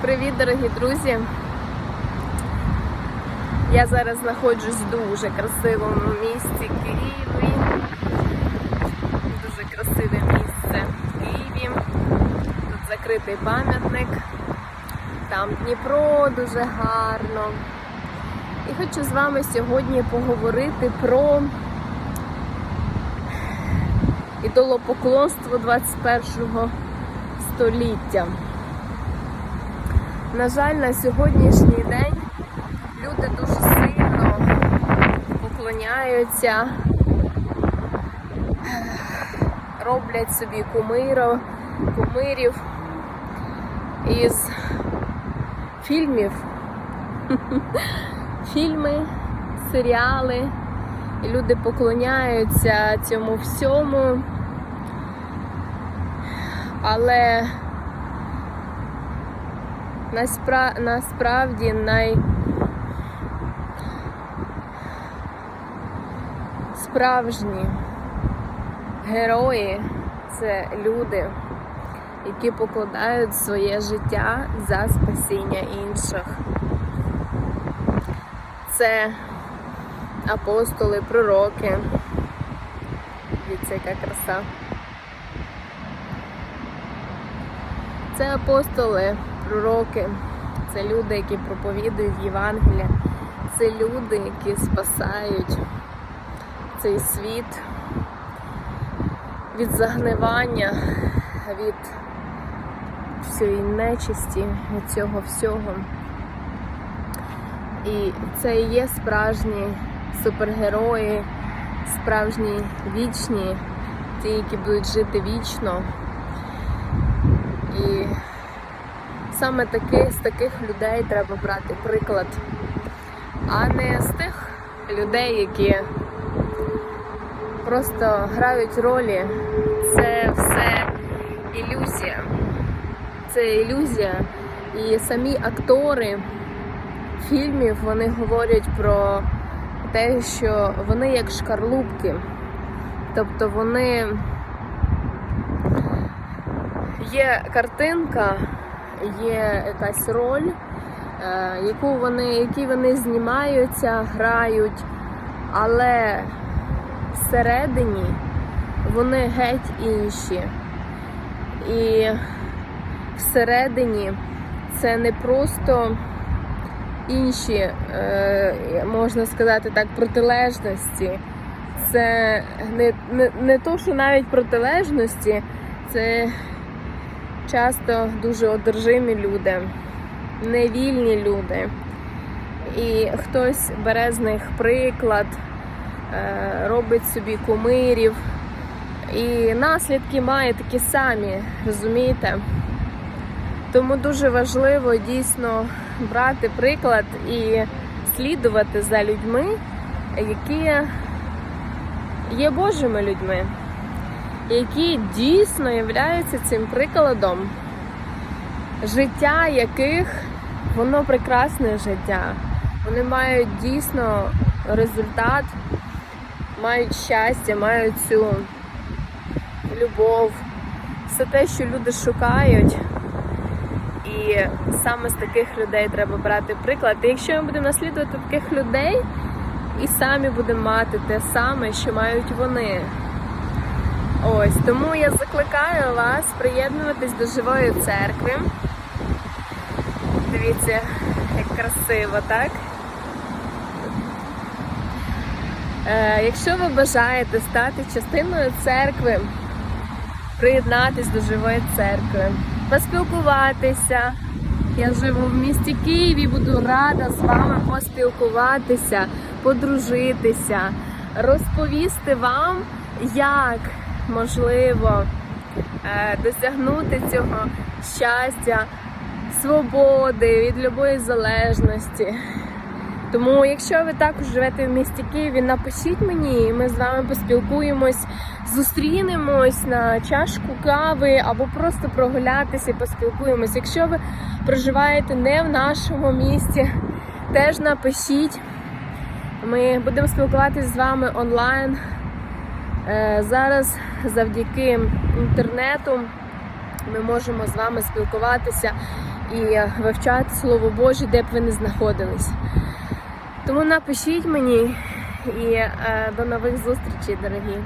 Привіт, дорогі друзі! Я зараз знаходжусь в дуже красивому місті Києві. Дуже красиве місце в Києві. Тут закритий пам'ятник. Там Дніпро дуже гарно. І хочу з вами сьогодні поговорити про ідолопоклонство 21 століття. На жаль, на сьогоднішній день люди дуже сильно поклоняються, роблять собі кумиро, кумирів із фільмів. Фільми, серіали. І люди поклоняються цьому всьому. Але Наспра... насправді най... справжні герої це люди, які покладають своє життя за спасіння інших. Це апостоли, пророки. Дивіться, яка краса. Це апостоли, пророки, це люди, які проповідують Євангелія, це люди, які спасають цей світ від загнивання, від всієї нечисті, від цього всього. І це і є справжні супергерої, справжні вічні, ті, які будуть жити вічно. І саме таки, з таких людей треба брати приклад, а не з тих людей, які просто грають ролі. Це все ілюзія. Це ілюзія. І самі актори фільмів вони говорять про те, що вони як шкарлупки. Тобто вони є картинка, є якась роль, е, яку вони, які вони знімаються, грають, але всередині вони геть інші. І всередині це не просто інші, е, можна сказати так, протилежності. Це не, не, не то, що навіть протилежності, це часто дуже одержимі люди, невільні люди. І хтось бере з них приклад, е, робить собі кумирів. І наслідки має такі самі, розумієте? Тому дуже важливо дійсно брати приклад і слідувати за людьми, які є Божими людьми, які дійсно являються цим прикладом, життя яких воно прекрасне життя. Вони мають дійсно результат, мають щастя, мають цю любов, все те, що люди шукають. І саме з таких людей треба брати приклад. І якщо ми будемо наслідувати таких людей, і самі будемо мати те саме, що мають вони. Ось тому я закликаю вас приєднуватись до живої церкви. Дивіться, як красиво, так? Е, якщо ви бажаєте стати частиною церкви, приєднатись до живої церкви, поспілкуватися. Я живу в місті Києві, буду рада з вами поспілкуватися, подружитися, розповісти вам, як можливо е, досягнути цього щастя, свободи від любої залежності. Тому, якщо ви також живете в місті Києві, напишіть мені, і ми з вами поспілкуємось, зустрінемось на чашку кави або просто прогулятися і поспілкуємось. Якщо ви проживаєте не в нашому місті, теж напишіть. Ми будемо спілкуватися з вами онлайн. Е, Зараз завдяки інтернету ми можемо з вами спілкуватися і вивчати Слово Боже, де б ви не знаходились. Тому напишіть мені і е, до нових зустрічей, дорогі.